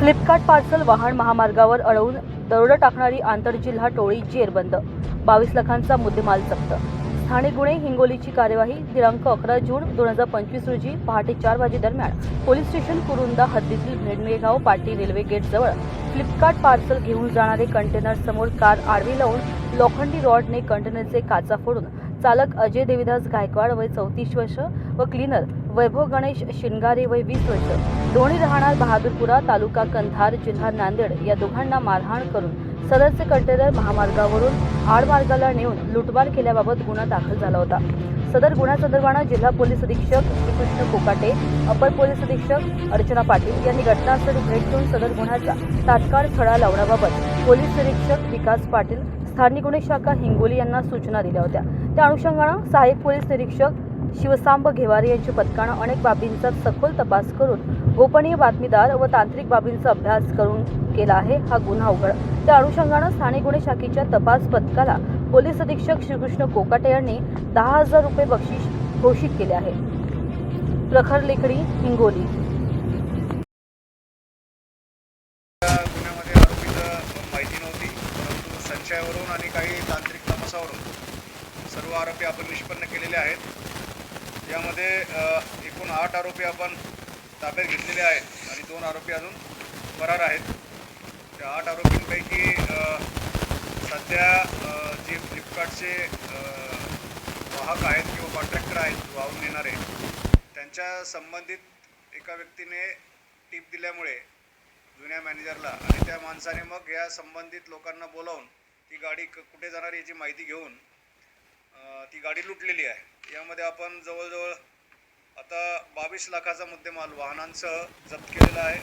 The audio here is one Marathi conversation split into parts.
फ्लिपकार्ट पार्सल वाहन महामार्गावर अडवून दरोडा टाकणारी आंतरजिल्हा टोळी जेरबंद. बावीस लाखांचा मुद्देमाल जप्त. स्थानिक गुन्हे हिंगोलीची कार्यवाही दिनांक अकरा जून दोन हजार पंचवीस रोजी पहाटे चार वाजेदरम्यान पोलीस स्टेशन कुरुंदा हद्दीतील भेडमेगाव पाटी रेल्वे गेटजवळ फ्लिपकार्ट पार्सल घेऊन जाणारे कंटेनर समोर कार आडवी लावून लोखंडी रॉडने कंटेनरचे काचा फोडून चालक अजय देविदास गायकवाड वय चौतीस वर्ष व क्लीनर वैभव गणेश शिंगारे वय वीस वर्ष. दोन्ही राहणार बहादूरपुरा तालुका कंधार जिल्हा नांदेड या दोघांना मारहाण करून सदरचे कंटेनर महामार्गावरून आडमार्गाला नेऊन लुटमार केल्याबाबत गुन्हा दाखल झाला होता. सदर गुन्ह्यासंदर्भानं जिल्हा पोलीस अधीक्षक श्रीकृष्ण कोकाटे अपर पोलीस अधीक्षक अर्चना पाटील यांनी घटनास्थळी भेट देऊन सदर गुन्ह्याचा तात्काळ छडा लावण्याबाबत पोलीस निरीक्षक विकास पाटील स्थानिक गुन्हे शाखा हिंगोली यांना सूचना दिल्या होत्या. त्या अनुषंगानं सहाय्यक पोलीस निरीक्षक शिवसांब घेवारे यांच्या पथकानं अनेक बाबींचा सखोल तपास करून गोपनीय बातमीदार व तांत्रिक बाबींचा अभ्यास करून केला आहे हा गुन्हा उघड. त्या अनुषंगानं स्थानिक गुन्हे शाखेच्या तपास पथकाला पोलीस अधीक्षक श्रीकृष्ण कोकाटे यांनी दहा हजार रुपये बक्षीस घोषित केले आहे. प्रखर लेखणी हिंगोली. गुन्ह्यामध्ये माहिती नव्हती परंतु संशयावरून आणि काही तांत्रिक तपासावरून सर्व आरोपी आपण निष्पन्न केलेले आहेत. यामध्ये एकूण आठ आरोपी आपण ताब्यात घेतलेले आहेत आणि दोन आरोपी अजून फरार आहेत. त्या आठ आरोपींपैकी सध्या जे फ्लिपकार्टचे वाहक आहेत किंवा कॉन्ट्रॅक्टर आहेत वाहून नेणारे त्यांच्या संबंधित एका व्यक्तीने टीप दिल्यामुळे जुन्या मॅनेजरला आणि त्या माणसाने मग या संबंधित लोकांना बोलावून ती गाडी क- कुठे जाणार याची माहिती घेऊन ती गाडी लुटलेली आहे. यामध्ये आपण जवळजवळ आता बावीस लाखाचा मुद्देमाल वाहनांसह जप्त केलेला आहे.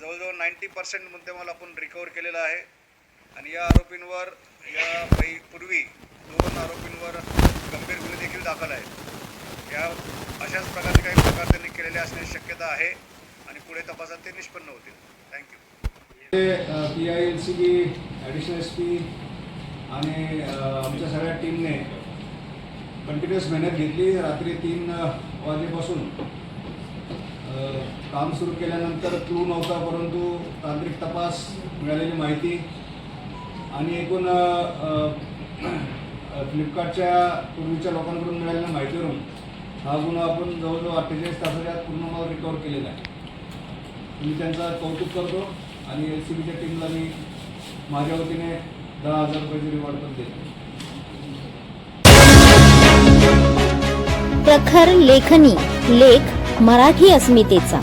जवळजवळ नाईंटी पर्सेंट मुद्देमाल आपण रिकवर केलेला आहे. आणि या आरोपींवर या पै पूर्वी दोन आरोपींवर गंभीर गुन्हे देखील दाखल आहेत. या अशाच प्रकारचे काही प्रकार त्यांनी केलेले असण्याची शक्यता आहे आणि पुढे तपासात ते निष्पन्न होतील. Thank you P I L C B additional S P आणि आमच्या सगळ्या टीमने कंटिन्युअस मेहनत घेतली. रात्री तीन वाजेपासून. काम सुरू केल्यानंतर क्लू नव्हता परंतु तांत्रिक तपास मिळालेली माहिती. आणि एकूण फ्लिपकार्टच्या पूर्वीच्या लोकांकडून मिळालेल्या माहितीवरून हा गुन्हा आपण जवळजवळ अठ्ठेचाळीस तासाच्या पूर्ण माल रिकवर केलेला आहे. मी त्यांचा कौतुक करतो आणि एल सी बीच्या टीमला मी माझ्या वतीने दहा हजार रुपयाची रिवॉर्ड पण देतो. प्रखर लेखनी लेख मराठी अस्मितेचा.